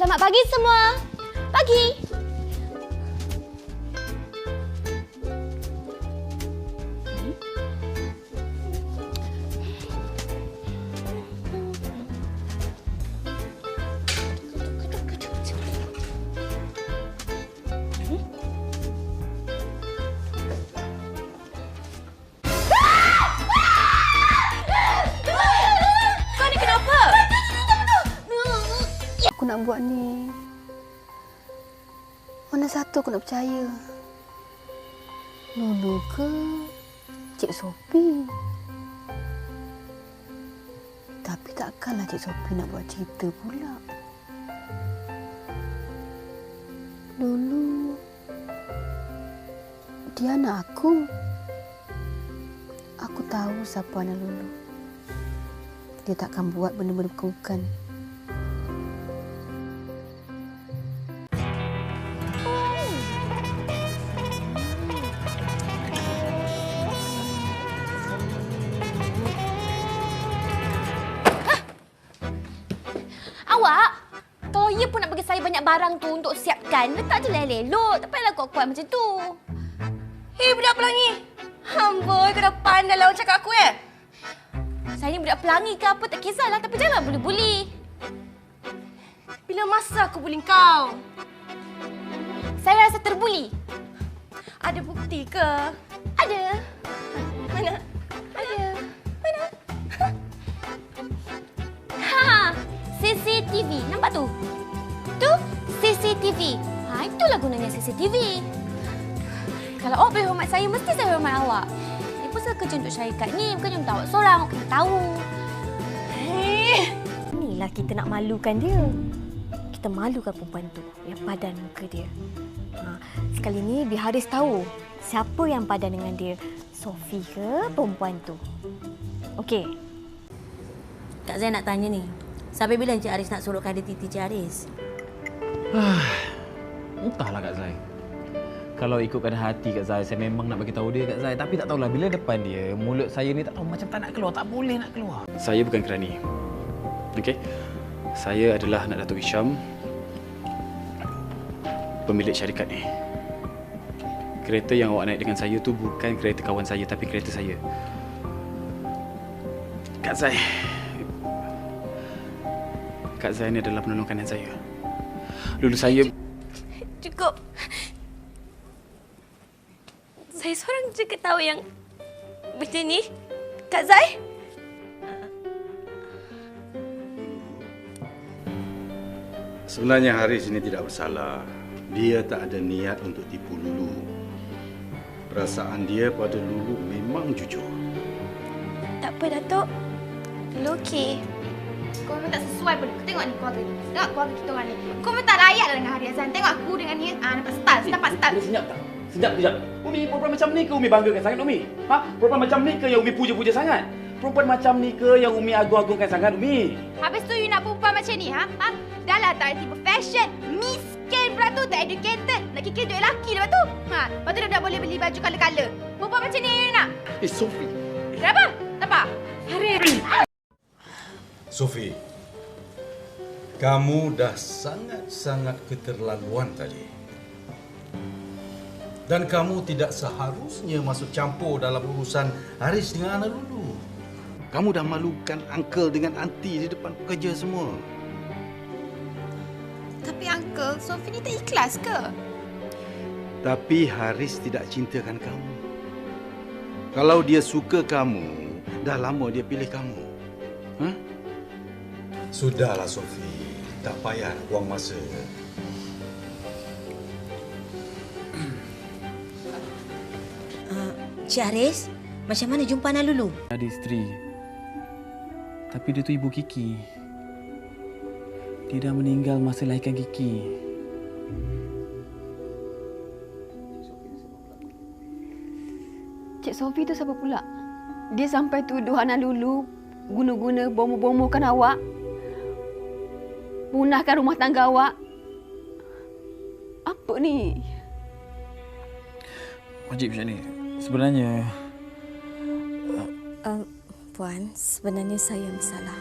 Selamat pagi semua. Pagi. Nak buat ni. Mana satu aku nak percaya? Lulu ke Cik Sophie? Tapi takkanlah Cik Sophie nak buat cerita pula. Lulu, dia anak aku. Aku tahu siapa anak Lulu. Dia takkan buat benda-benda bukan-bukan. Awak, kalau ya pun nak bagi saya banyak barang tu untuk siapkan, letak je lelok. Tak payahlah kuat-kuat macam tu. Hei budak pelangi. Amboi, kau dah pandai lawan cakap aku eh. Saya ni budak pelangi ke apa, tak kisahlah. Tapi janganlah buli-buli. Bila masa aku bully kau? Saya rasa terbuli. Ada bukti ke? Ada. Mana? CCTV. Nampak tu? Tu CCTV. Ha, itulah gunanya CCTV. Kalau awak boleh hormat saya, mesti saya hormat awak. Ini pun saya kerja untuk syarikat ni. Bukannya untuk awak seorang. Awak kena tahu. Hei. Inilah kita nak malukan dia. Kita malukan perempuan tu yang padan muka dia. Ha, sekali ni biar Haris tahu siapa yang padan dengan dia. Sofi ke perempuan tu? Okey. Kak Zai nak tanya ni. Sampai bila Encik Aris nak suruhkan dia titi Encik Aris? Entahlah Kak Zai. Kalau ikutkan hati Kak Zai, saya memang nak bagi tahu dia Kak Zai. Tapi tak tahulah bila depan dia, mulut saya ni tak tahu macam tak nak keluar, tak boleh nak keluar. Saya bukan kerani. Okey. Saya adalah anak Datuk Hisham. Pemilik syarikat ni. Kereta yang awak naik dengan saya tu bukan kereta kawan saya tapi kereta saya. Kak Zai. Kak Zai ni adalah penolong kanan saya. Dulu saya Cukup. Saya seorang je ke tahu yang benda ni. Kak Zai? Sebenarnya Haris ini tidak bersalah. Dia tak ada niat untuk tipu Lulu. Perasaan dia pada Lulu memang jujur. Tak apa, Datuk. Lu okey. Kau memang tak sesuai pun. Kau tengok ni keluarga ni. Tengok keluarga kita orang ni. Kau memang tak layak lah dengan Hari Azan. Tengok aku dengan ni. Ah, nampak style. Nampak style. Umi senyap tak? Senyap sekejap. Umi, perempuan macam ni ke Umi banggakan sangat Umi? Ha? Perempuan macam ni ke yang Umi puja-puja sangat? Perempuan macam ni ke yang Umi agung-agungkan sangat Umi? Habis tu you nak perempuan macam ni, ha? Ha? Dah lah tak tipe fashion. Miskin pula tu. Tak educated. Nak kikir duit lelaki lepas tu. Ha? Lepas tu dah, dah boleh beli baju colour-colour. Perempuan macam ni you nak? Eh, Sophie. Kenapa? Nampak? Hari. Sophie. Kamu dah sangat-sangat keterlaluan tadi. Dan kamu tidak seharusnya masuk campur dalam urusan Haris dengan anak Lulu. Kamu dah malukan uncle dengan auntie di depan pekerja semua. Tapi Uncle, Sophie ni tak ikhlas ke? Tapi Haris tidak cintakan kamu. Kalau dia suka kamu, dah lama dia pilih kamu. Huh? Sudahlah Sophie, tak payah nak buang masa. Uh, Encik Aris, macam mana jumpa Anak Lulu? Ada isteri. Tapi dia tu ibu Kiki. Dia dah meninggal masa lahirkan Kiki. Cik Sophie tu siapa pula? Dia sampai tuduh anak Lulu guna-guna bomoh-bomohkan awak. Punahkan rumah tangga awak. Apa ni? Wajib macam ni. Sebenarnya Uh, Puan, sebenarnya saya yang bersalah.